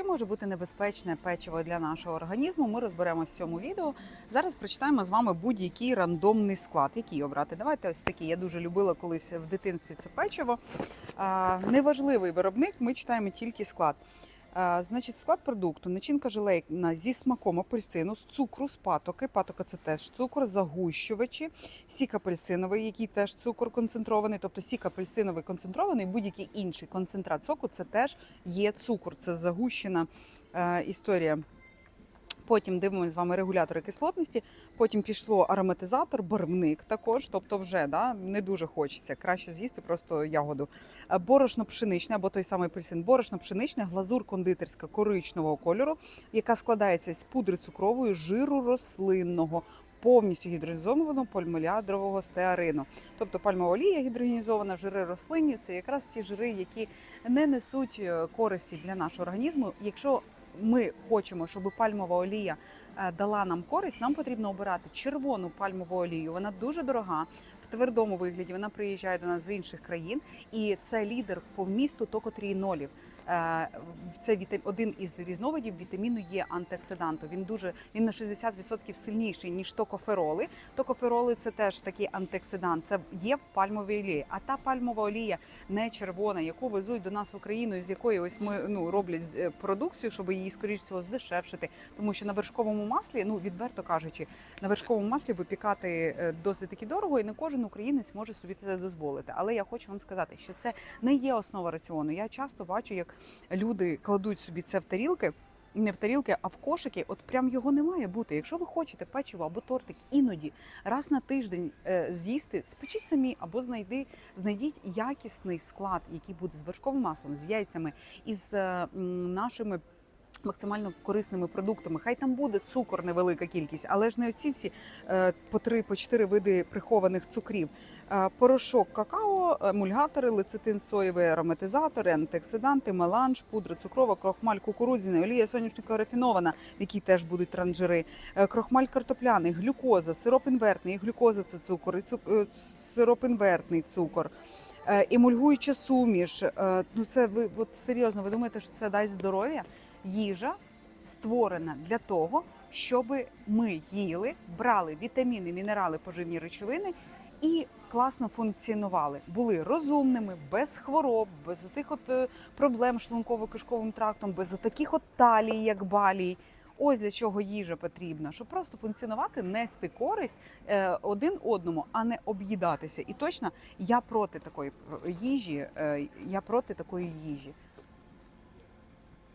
Чи може бути небезпечне печиво для нашого організму? Ми розберемося в цьому відео. Зараз прочитаємо з вами будь-який рандомний склад. Який обрати? Давайте ось такий. Я дуже любила колись в дитинстві це печиво. Неважливий виробник, ми читаємо тільки склад. Значить, склад продукту, начинка желейна зі смаком апельсину, з цукру, з патоки. Патока це теж цукор, загущувачі, сік апельсиновий, який теж цукор концентрований, тобто сік апельсиновий концентрований, будь-який інший концентрат соку це теж є цукор. Це загущена е, історія. Потім дивимося з вами регулятори кислотності. Потім пішло ароматизатор, барвник також. Тобто, вже да, не дуже хочеться. Краще з'їсти просто ягоду. Е, Борошно пшеничне або той самий апельсин. Борошно пшеничне, глазур кондитерська коричневого кольору, яка складається з пудри цукрової, жиру рослинного. Повністю гідрогенізованого пальмолядрового стеарину. Тобто пальмова олія гідрогенізована, жири рослинні це якраз ті жири, які не несуть е, користі для нашого організму. Якщо ми хочемо, щоб пальмова олія е, дала нам користь, нам потрібно обирати червону пальмову олію. Вона дуже дорога в твердому вигляді. Вона приїжджає до нас з інших країн, і це лідер по вмісту токотріїнолів. Е, Це один із різновидів вітаміну Є антиоксиданту. Він дуже він на 60% сильніший ніж токофероли. Токофероли це теж такий антиоксидант. Це є в пальмовій олії. А та пальмова олія не червона, яку везуть до нас в Україну, з якої ось ми ну роблять е, продукцію, щоб її скоріш всього здешевшити. Тому що на вершковому маслі, ну відверто кажучи, на вершковому маслі випікати е, досить таки дорого, і не кожен українець може собі це дозволити. Але я хочу вам сказати, що це не є основа раціону. Я часто бачу, як люди кладуть собі це в тарілки. Не в тарілки, а в кошики. От прям його не має бути. Якщо ви хочете печиво або тортик, іноді раз на тиждень е, з'їсти, спечіть самі або знайди, знайдіть якісний склад, який буде з вершковим маслом, з яйцями і з м, нашими. Максимально корисними продуктами. Хай там буде цукор невелика кількість, але ж не ці всі е, по три, по чотири види прихованих цукрів. Е, Порошок какао, емульгатори, лецитин соєвий, ароматизатори, антиоксиданти, меланж, пудра цукрова, крохмаль кукурудзяний, олія соняшникова рафінована, в якій теж будуть транжири, е, крохмаль картопляний, глюкоза, сироп інвертний, глюкоза це цукор, і цук- сироп інвертний цукор. Емульгуюча суміш. Ну це ви от серйозно, ви думаєте, що це дасть здоров'я? Їжа створена для того, щоб ми їли, брали вітаміни, мінерали, поживні речовини і класно функціонували, були розумними, без хвороб, без тих от е, проблем шлунково-кишковим трактом, без таких от талій, як балій. Ось для чого їжа потрібна, щоб просто функціонувати, нести користь е, один одному, а не об'їдатися. І точно я проти такої е, їжі. Я проти такої їжі.